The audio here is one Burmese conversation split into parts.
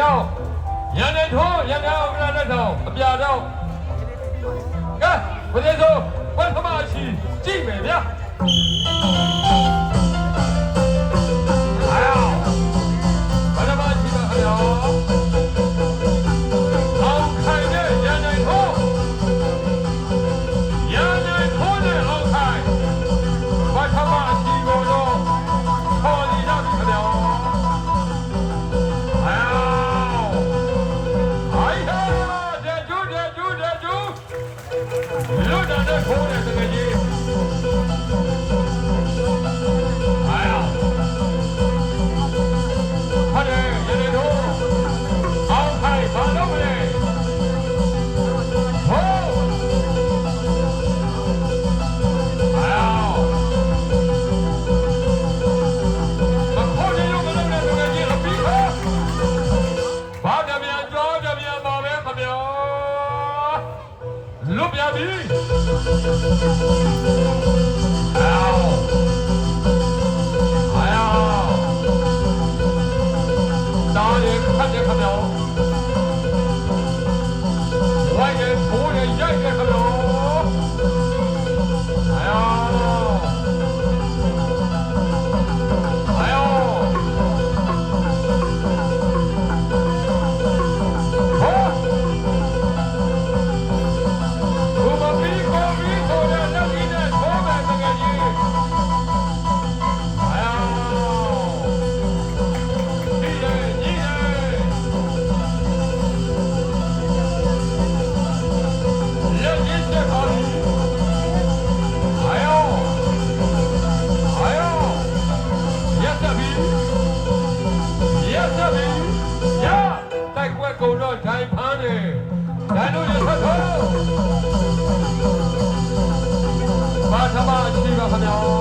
တော့ရန်တဲ့ထိုးရန်တဲ့အောင်ကလာတဲ့ဆောင်အပြာတော့ကဲဘယ်လိုဆိုဘယ်သမားရှိကြည့်မယ်ဗျာ Hello. Why is born a ကုန်တော့ထိုင်ဖမ်းတယ်။ဒါတို့ရထပ်တော့။ဘာသမားရှိပါခင်ဗျာ။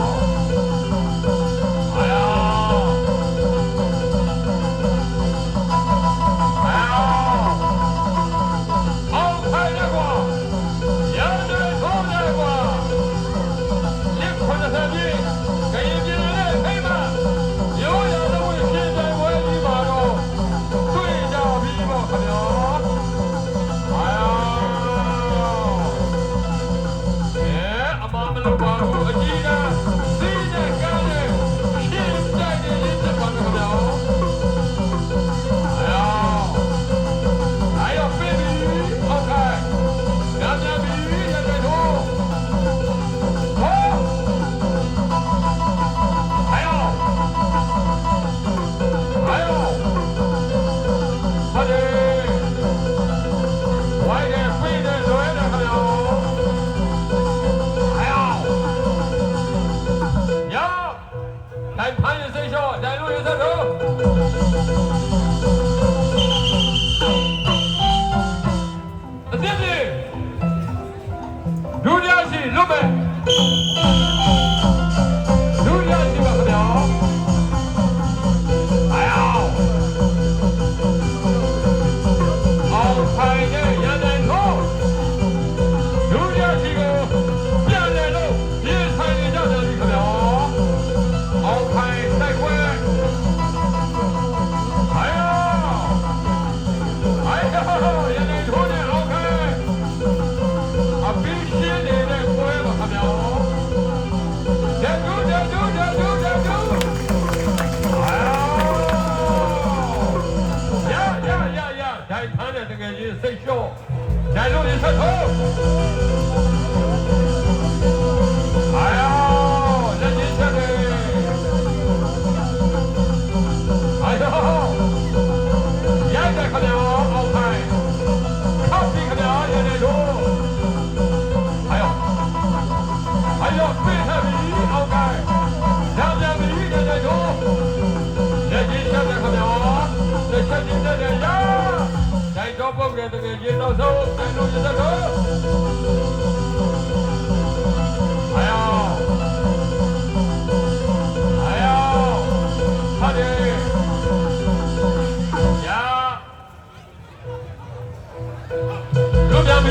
Oh!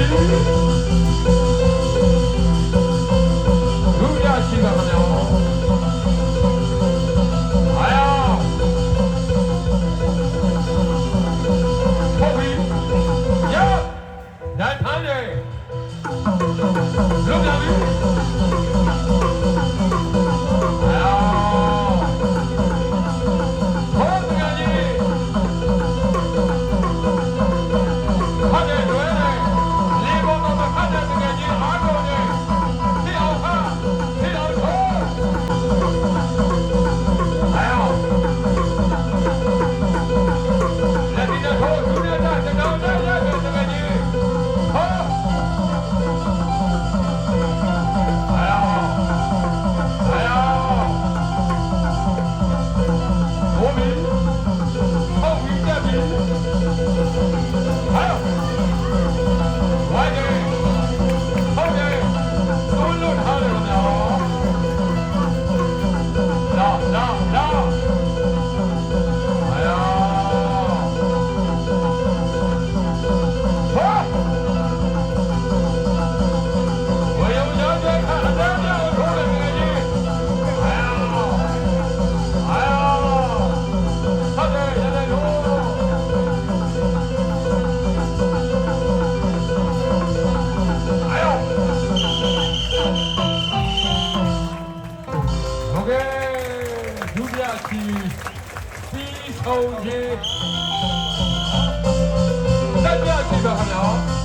Música 같이 달려하기도 하며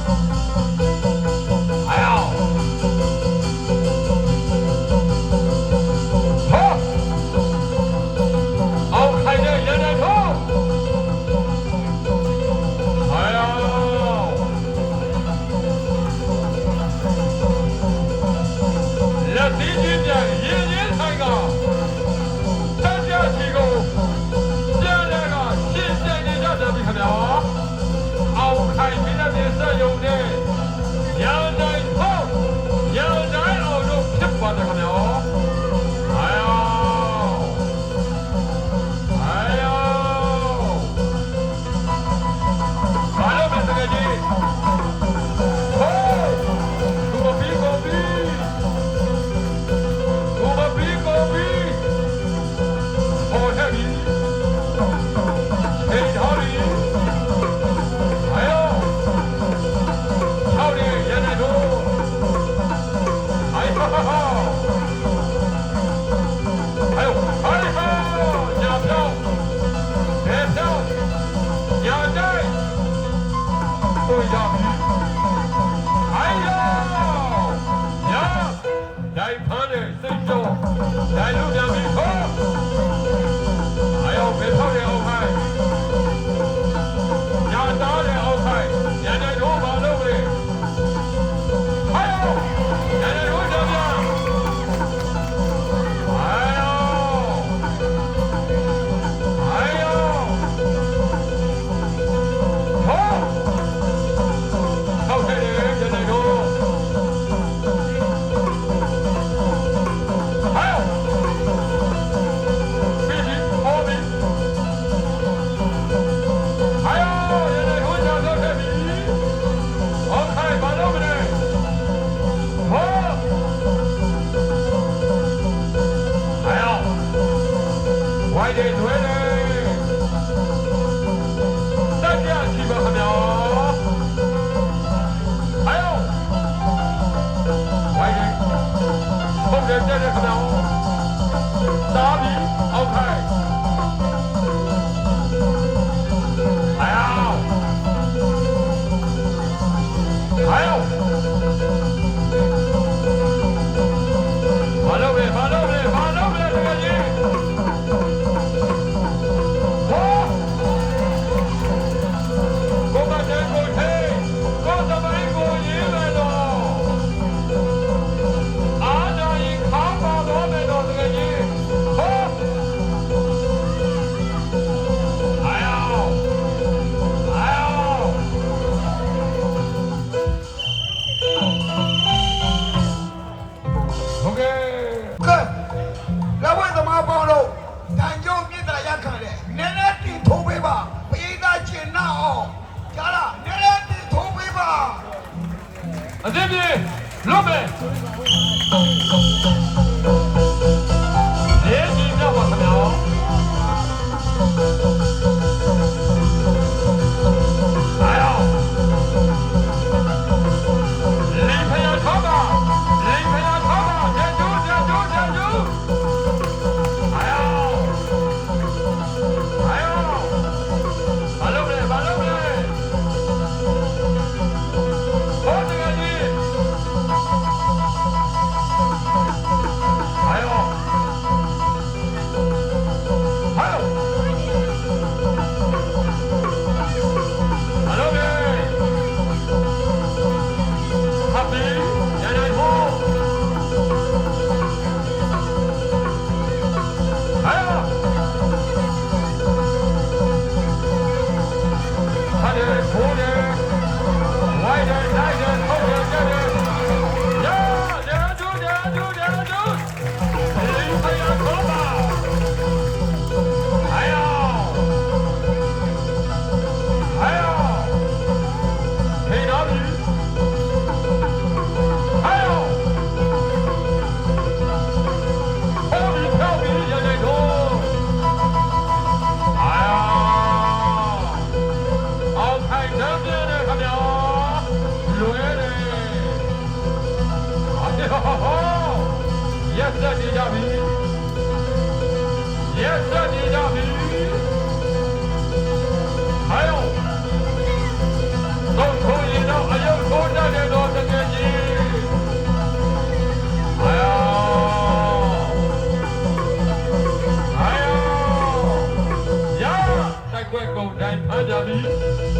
ကုန်တိုင်းဖမ်းကြပြီ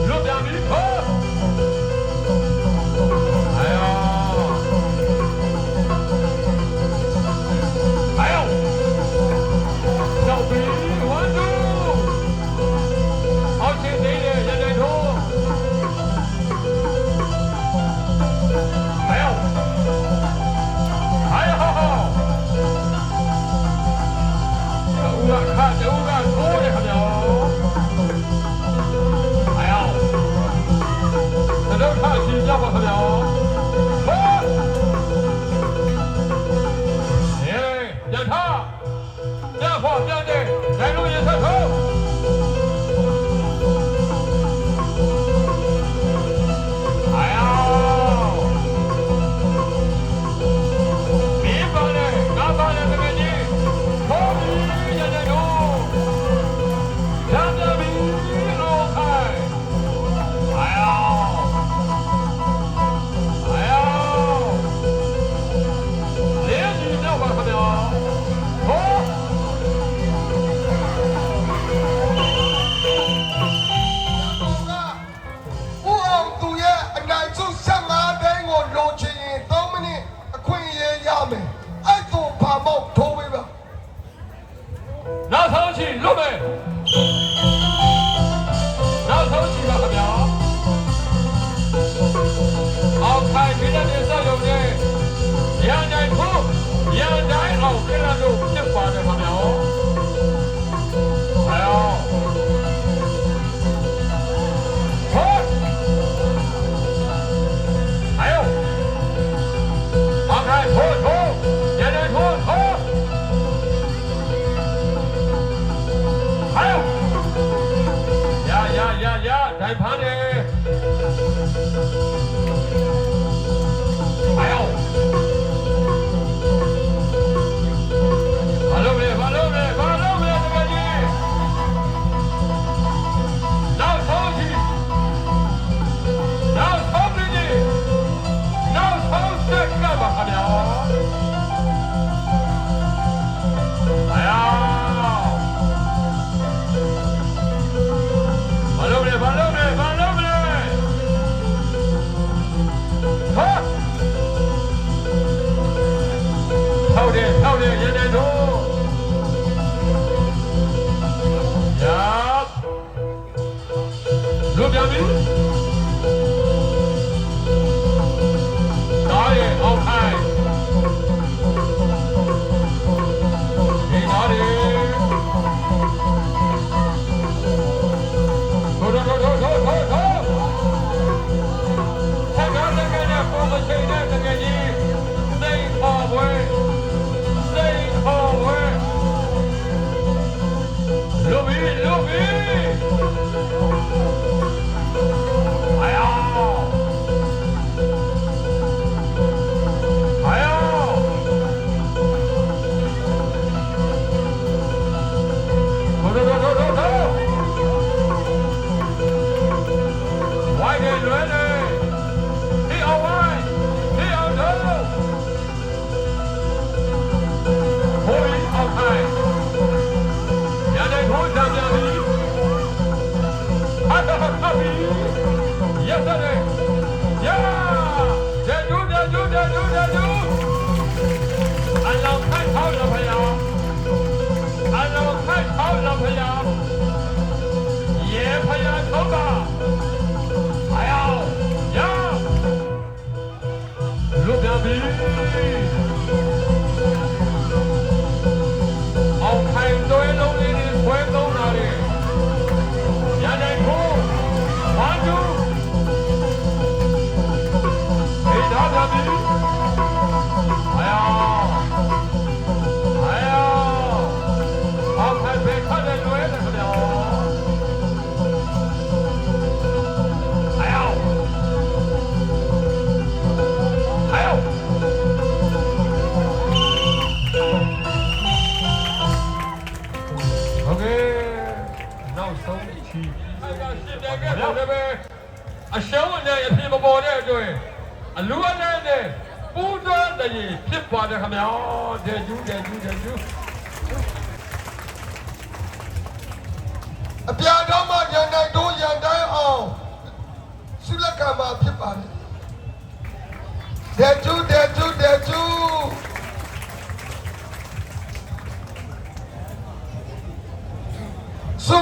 လွတ်ပြန်ပြီဟော အဲ့ဒါစစ်တဲ့ကလည်းပဲအရှုံးနဲ့အဖြစ်မပေါ်တဲ့အတွက်အလူအနဲ့နဲ့ပူတော်တည်းဖြစ်ပါတယ်ခင်ဗျာတဲ့ကျူးတဲ့ကျူးတဲ့ကျူးအပြာတော့မှရန်နိုင်တို့ရန်တိုင်းအောင်ဆုလက်ကံမှာဖြစ်ပါတယ်တဲ့ကျူတဲ့ကျူတဲ့ကျူဆု